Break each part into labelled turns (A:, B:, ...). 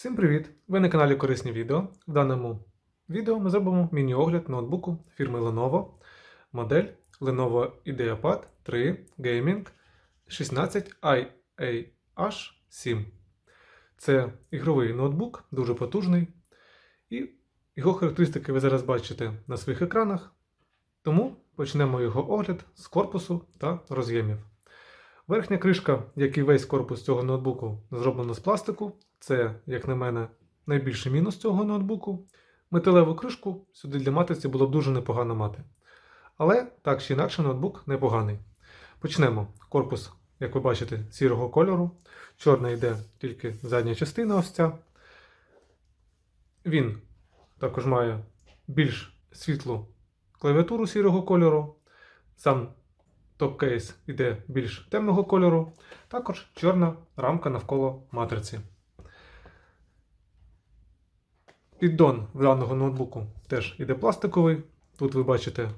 A: Всім привіт! Ви на каналі Корисні відео. В даному відео ми зробимо міні-огляд ноутбуку фірми Lenovo, модель Lenovo IdeaPad 3 Gaming 16IAH7. Це ігровий ноутбук, дуже потужний, і його характеристики ви зараз бачите на своїх екранах. Тому почнемо його огляд з корпусу та роз'ємів. Верхня кришка, як і весь корпус цього ноутбуку, зроблена з пластику. Це, як на мене, найбільший мінус цього ноутбуку. Металеву кришку сюди для матриці було б дуже непогано мати. Але так чи інакше ноутбук непоганий. Почнемо. Корпус, як ви бачите, сірого кольору. Чорна йде тільки задня частина ось ця. Він також має більш світлу клавіатуру сірого кольору. Сам топ-кейс йде більш темного кольору. Також чорна рамка навколо матриці. Піддон в даного ноутбуку теж іде пластиковий. Тут ви бачите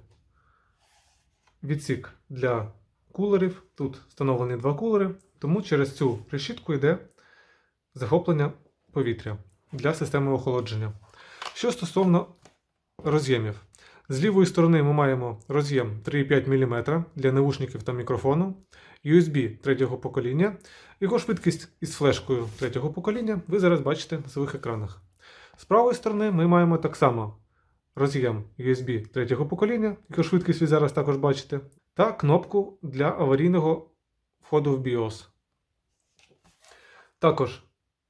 A: відсік для кулерів. Тут встановлені два кулери, тому через цю решітку йде захоплення повітря для системи охолодження. Що стосовно роз'ємів, з лівої сторони ми маємо роз'єм 3,5 мм для наушників та мікрофону, USB третього покоління. Його швидкість із флешкою третього покоління ви зараз бачите на своїх екранах. З правої сторони ми маємо так само роз'єм USB третього покоління, його швидкість ви зараз також бачите, та кнопку для аварійного входу в BIOS. Також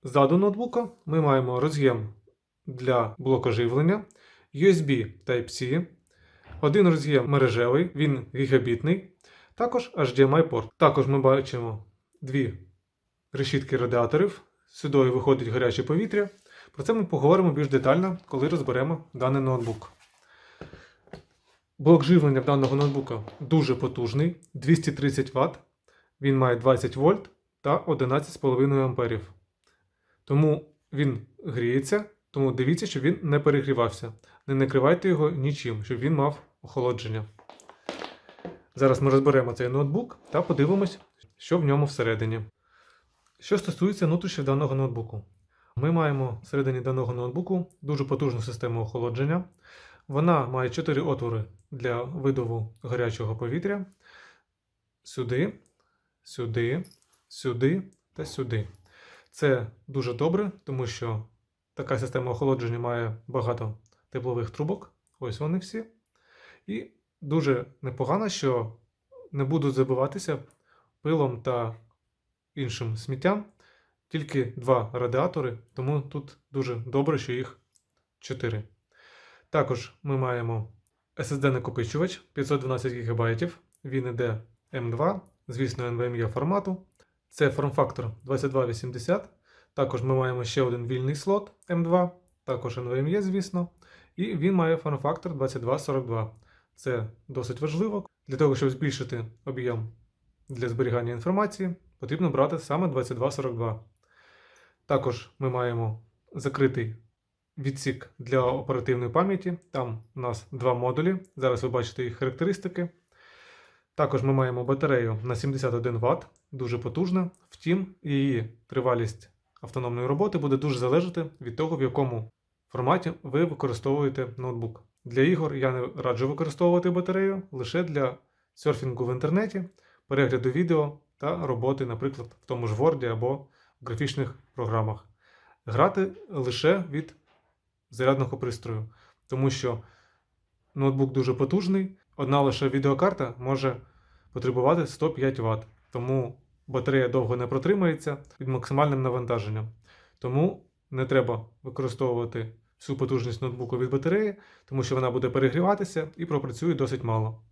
A: ззаду ноутбука ми маємо роз'єм для блоку живлення, USB Type-C, один роз'єм мережевий, він гігабітний, також HDMI порт. Також ми бачимо дві решітки радіаторів, сюди виходить гаряче повітря. Про це ми поговоримо більш детально, коли розберемо даний ноутбук. Блок живлення даного ноутбука дуже потужний 230 Вт. Він має 20 вольт та 11,5 А. Тому він гріється, тому дивіться, щоб він не перегрівався. Не накривайте його нічим, щоб він мав охолодження. Зараз ми розберемо цей ноутбук та подивимось, що в ньому всередині. Що стосується внутрішньої даного ноутбуку. Ми маємо всередині даного ноутбуку дуже потужну систему охолодження. Вона має 4 отвори для видову гарячого повітря. Сюди, сюди, сюди та сюди. Це дуже добре, тому що така система охолодження має багато теплових трубок. Ось вони всі. І дуже непогано, що не будуть забиватися пилом та іншим сміттям тільки два радіатори, тому тут дуже добре, що їх 4. Також ми маємо SSD-накопичувач 512 ГБ. Він іде M2, звісно, NVMe формату. Це форм-фактор 2280. Також ми маємо ще один вільний слот M2, також NVMe, звісно. І він має форм-фактор 2242. Це досить важливо. Для того, щоб збільшити об'єм для зберігання інформації, потрібно брати саме 2242. Також ми маємо закритий відсік для оперативної пам'яті. Там у нас два модулі. Зараз ви бачите їх характеристики. Також ми маємо батарею на 71 Вт, дуже потужна. Втім, її тривалість автономної роботи буде дуже залежати від того, в якому форматі ви використовуєте ноутбук. Для ігор я не раджу використовувати батарею лише для серфінгу в інтернеті, перегляду відео та роботи, наприклад, в тому ж Word або в графічних програмах. Грати лише від зарядного пристрою, тому що ноутбук дуже потужний, одна лише відеокарта може потребувати 105 Вт, тому батарея довго не протримається під максимальним навантаженням. Тому не треба використовувати всю потужність ноутбуку від батареї, тому що вона буде перегріватися і пропрацює досить мало.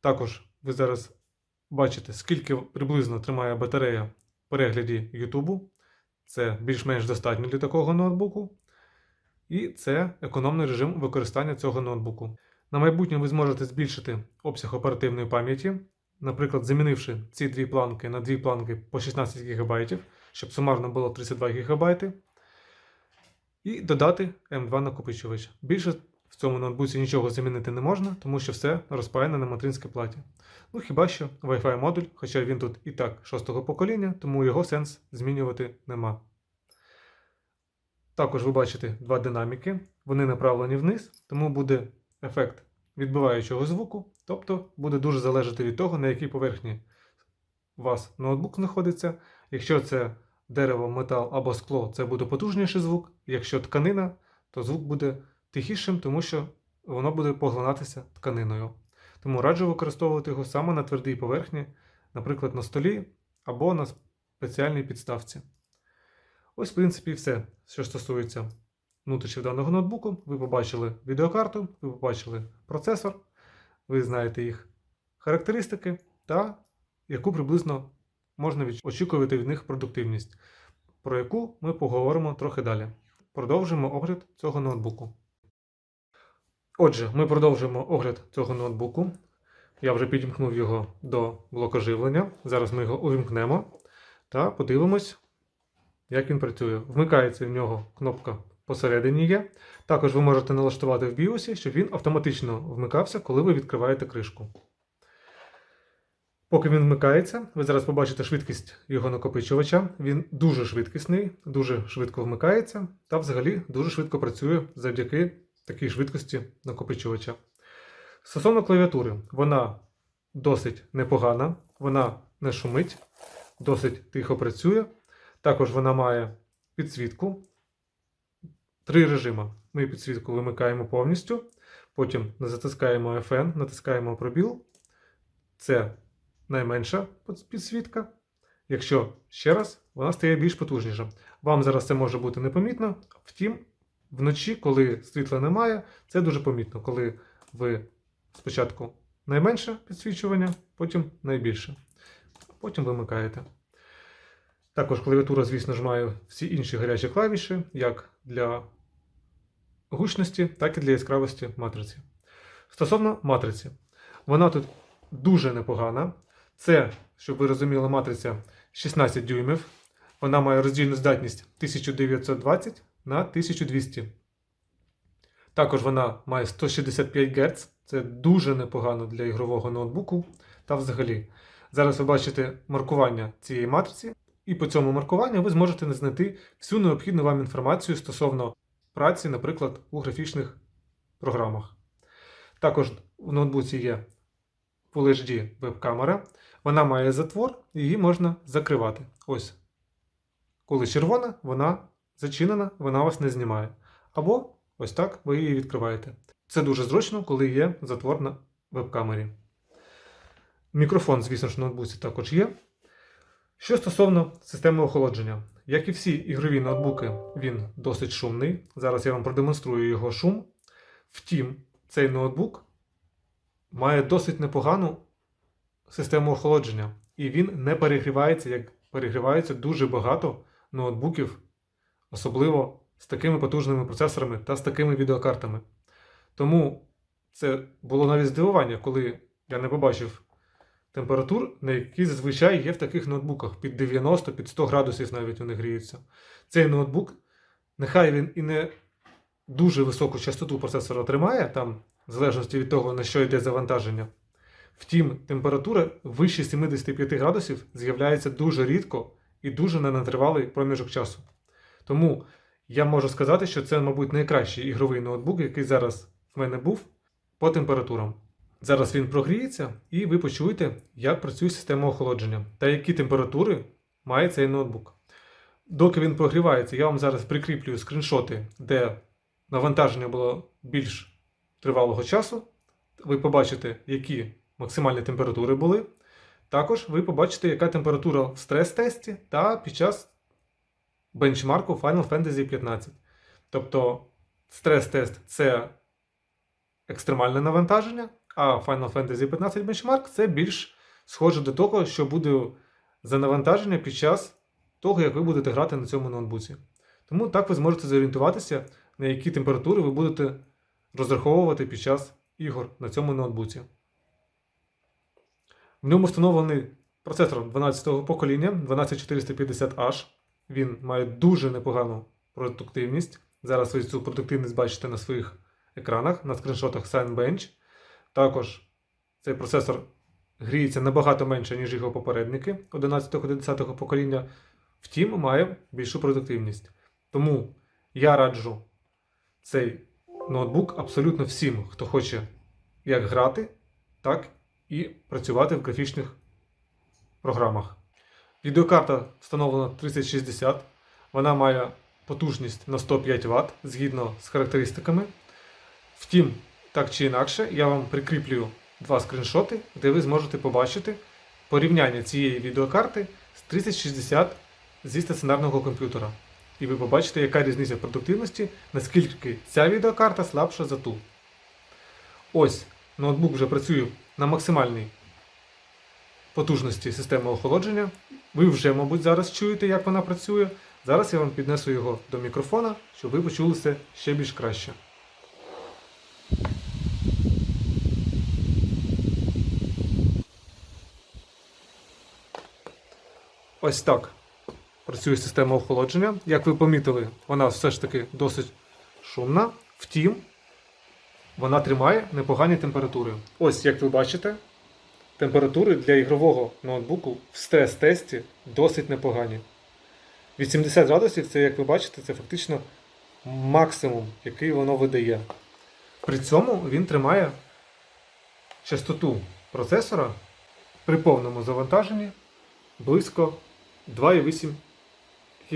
A: Також ви зараз бачите, скільки приблизно тримає батарея в перегляді YouTube. Це більш-менш достатньо для такого ноутбуку. І це економний режим використання цього ноутбуку. На майбутнє ви зможете збільшити обсяг оперативної пам'яті, наприклад, замінивши ці дві планки на дві планки по 16 ГБ, щоб сумарно було 32 ГБ. І додати M2 накопичувач. Більше в цьому ноутбуці нічого замінити не можна, тому що все розпаяне на материнській платі. Ну хіба що Wi-Fi модуль, хоча він тут і так шостого покоління, тому його сенс змінювати нема. Також ви бачите два динаміки, вони направлені вниз, тому буде ефект відбиваючого звуку, тобто буде дуже залежати від того, на якій поверхні у вас ноутбук знаходиться. Якщо це дерево, метал або скло, це буде потужніший звук. Якщо тканина, то звук буде тихішим, тому що воно буде поглинатися тканиною. Тому раджу використовувати його саме на твердій поверхні, наприклад, на столі або на спеціальній підставці. Ось, в принципі, все, що стосується внутрішніх даного ноутбуку. Ви побачили відеокарту, ви побачили процесор, ви знаєте їх характеристики та яку приблизно можна очікувати від них продуктивність, про яку ми поговоримо трохи далі. Продовжимо огляд цього ноутбуку. Отже, ми продовжуємо огляд цього ноутбуку. Я вже підімкнув його до блока живлення. Зараз ми його увімкнемо та подивимось, як він працює. Вмикається в нього кнопка посередині є. Також ви можете налаштувати в BIOS, щоб він автоматично вмикався, коли ви відкриваєте кришку. Поки він вмикається, ви зараз побачите швидкість його накопичувача. Він дуже швидкісний, дуже швидко вмикається та взагалі дуже швидко працює завдяки такій швидкості накопичувача. Стосовно клавіатури, вона досить непогана, вона не шумить, досить тихо працює. Також вона має підсвітку. Три режими. Ми підсвітку вимикаємо повністю, потім затискаємо FN, натискаємо пробіл. Це найменша підсвітка. Якщо ще раз, вона стає більш потужніша. Вам зараз це може бути непомітно. Втім, вночі, коли світла немає, це дуже помітно, коли ви спочатку найменше підсвічування, потім найбільше. Потім вимикаєте. Також клавіатура, звісно ж, має всі інші гарячі клавіші, як для гучності, так і для яскравості матриці. Стосовно матриці, вона тут дуже непогана. Це, щоб ви розуміли, матриця 16 дюймів. Вона має роздільну здатність 1920 на 1200. Також вона має 165 Гц. Це дуже непогано для ігрового ноутбуку. Та взагалі. Зараз ви бачите маркування цієї матриці, і по цьому маркуванню ви зможете знайти всю необхідну вам інформацію стосовно праці, наприклад, у графічних програмах. Також в ноутбуці є Full HD веб-камера. Вона має затвор, її можна закривати. Ось. Коли червона, вона зачинена, вона вас не знімає. Або ось так ви її відкриваєте. Це дуже зручно, коли є затвор на веб-камері. Мікрофон, звісно ж, в ноутбуці також є. Що стосовно системи охолодження, як і всі ігрові ноутбуки, він досить шумний. Зараз я вам продемонструю його шум. Втім, цей ноутбук має досить непогану систему охолодження, і він не перегрівається, як перегрівається дуже багато ноутбуків, особливо з такими потужними процесорами та з такими відеокартами. Тому це було навіть здивування, коли я не побачив температур, на які зазвичай є в таких ноутбуках. Під 90, під 100 градусів навіть вони гріються. Цей ноутбук, нехай він і не дуже високу частоту процесора тримає, там, в залежності від того, на що йде завантаження. Втім, температура вище 75 градусів з'являється дуже рідко і дуже на тривалий проміжок часу. Тому я можу сказати, що це, мабуть, найкращий ігровий ноутбук, який зараз в мене був по температурам. Зараз він прогріється, і ви почуєте, як працює система охолодження та які температури має цей ноутбук. Доки він прогрівається, я вам зараз прикріплюю скріншоти, де навантаження було більш тривалого часу. Ви побачите, які максимальні температури були. Також ви побачите, яка температура в стрес-тесті та під час бенчмарку Final Fantasy 15. Тобто стрес-тест це екстремальне навантаження, а Final Fantasy 15 Benchmark це більш схоже до того, що буде за навантаження під час того, як ви будете грати на цьому ноутбуці. Тому так ви зможете зорієнтуватися, на які температури ви будете розраховувати під час ігор на цьому ноутбуці. В ньому встановлений процесор 12-го покоління 12450H. Він має дуже непогану продуктивність. Зараз ви цю продуктивність бачите на своїх екранах, на скріншотах Signbench. Також цей процесор гріється набагато менше, ніж його попередники 11-10 покоління, втім, має більшу продуктивність. Тому, Я раджу цей ноутбук абсолютно всім, хто хоче як грати, так і працювати в графічних програмах. Відеокарта встановлена 3060. Вона має потужність на 105 Вт згідно з характеристиками. Втім, так чи інакше, я вам прикріплю два скріншоти, де ви зможете побачити порівняння цієї відеокарти з 3060 зі стаціонарного комп'ютера. І ви побачите, яка різниця в продуктивності, наскільки ця відеокарта слабша за ту. Ось ноутбук вже працює на максимальній потужності системи охолодження. Ви вже, мабуть, зараз чуєте, як вона працює. Зараз я вам піднесу його до мікрофона, щоб ви почули це ще більш краще. Ось так працює система охолодження. Як ви помітили, вона все ж таки досить шумна. Втім, вона тримає непогані температури. Ось, як ви бачите, температури для ігрового ноутбуку в стрес-тесті досить непогані. 80 градусів це, як ви бачите, це фактично максимум, який воно видає. При цьому він тримає частоту процесора при повному завантаженні близько 2,8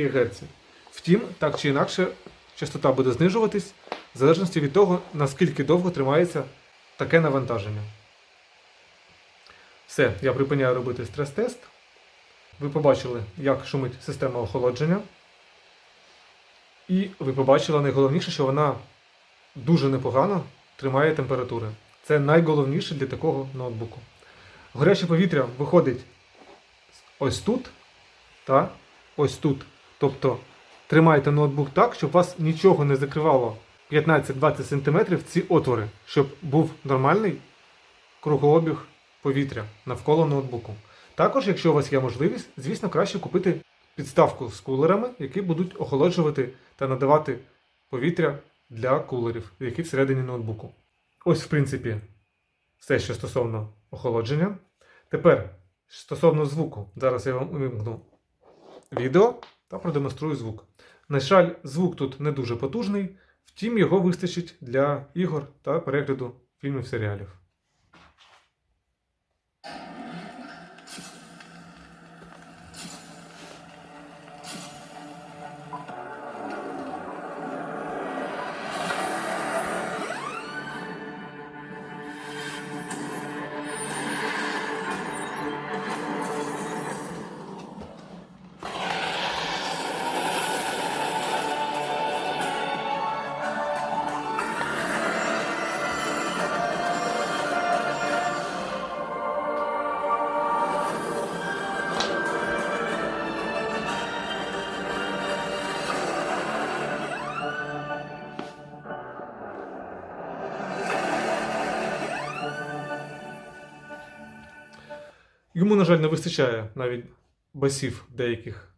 A: ГГц. Втім, так чи інакше, частота буде знижуватись в залежності від того, наскільки довго тримається таке навантаження. Все, я припиняю робити стрес-тест. Ви побачили, як шумить система охолодження. І ви побачили найголовніше, що вона дуже непогано тримає температури. Це найголовніше для такого ноутбуку. Горяче повітря виходить ось тут та ось тут. Тобто тримайте ноутбук так, щоб вас нічого не закривало 15-20 см ці отвори, щоб був нормальний кругообіг повітря навколо ноутбуку. Також, якщо у вас є можливість, звісно, краще купити підставку з кулерами, які будуть охолоджувати та надавати повітря для кулерів, які всередині ноутбуку. Ось, в принципі, все, що стосовно охолодження. Тепер стосовно звуку, зараз я вам увімкну відео та продемонструю звук. На жаль, звук тут не дуже потужний, втім його вистачить для ігор та перегляду фільмів серіалів. Йому, на жаль, не вистачає навіть басів в деяких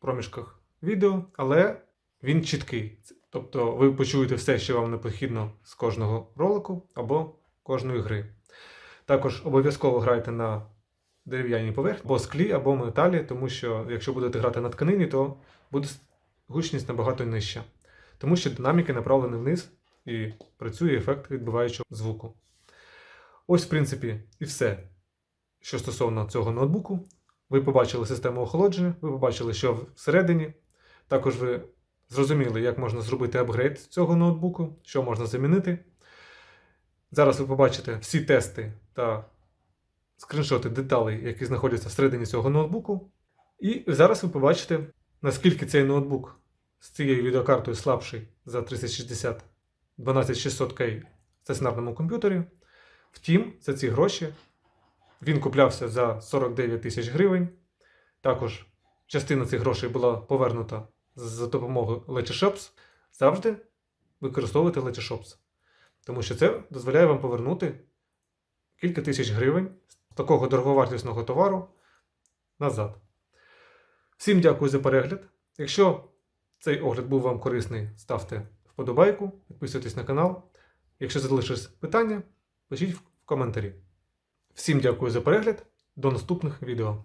A: проміжках відео, але він чіткий. Тобто ви почуєте все, що вам необхідно з кожного ролику або кожної гри. Також обов'язково грайте на дерев'яній поверхні, або склі, або металі, тому що якщо будете грати на тканині, то буде гучність набагато нижча. Тому що динаміки направлені вниз і працює ефект відбиваючого звуку. Ось, в принципі, і все що стосовно цього ноутбуку. Ви побачили систему охолодження, ви побачили, що всередині. Також ви зрозуміли, як можна зробити апгрейд цього ноутбуку, що можна замінити. Зараз ви побачите всі тести та скріншоти деталей, які знаходяться всередині цього ноутбуку. І зараз ви побачите, наскільки цей ноутбук з цією відеокартою слабший за 3060 12600K в стаціонарному комп'ютері. Втім, за ці гроші він куплявся за 49 тисяч гривень. Також частина цих грошей була повернута за допомогою Letyshops. Завжди використовуйте Letyshops. Тому що це дозволяє вам повернути кілька тисяч гривень з такого дороговартісного товару назад. Всім дякую за перегляд. Якщо цей огляд був вам корисний, ставте вподобайку, підписуйтесь на канал. Якщо залишились питання, пишіть в коментарі. Всім дякую за перегляд. До наступних відео.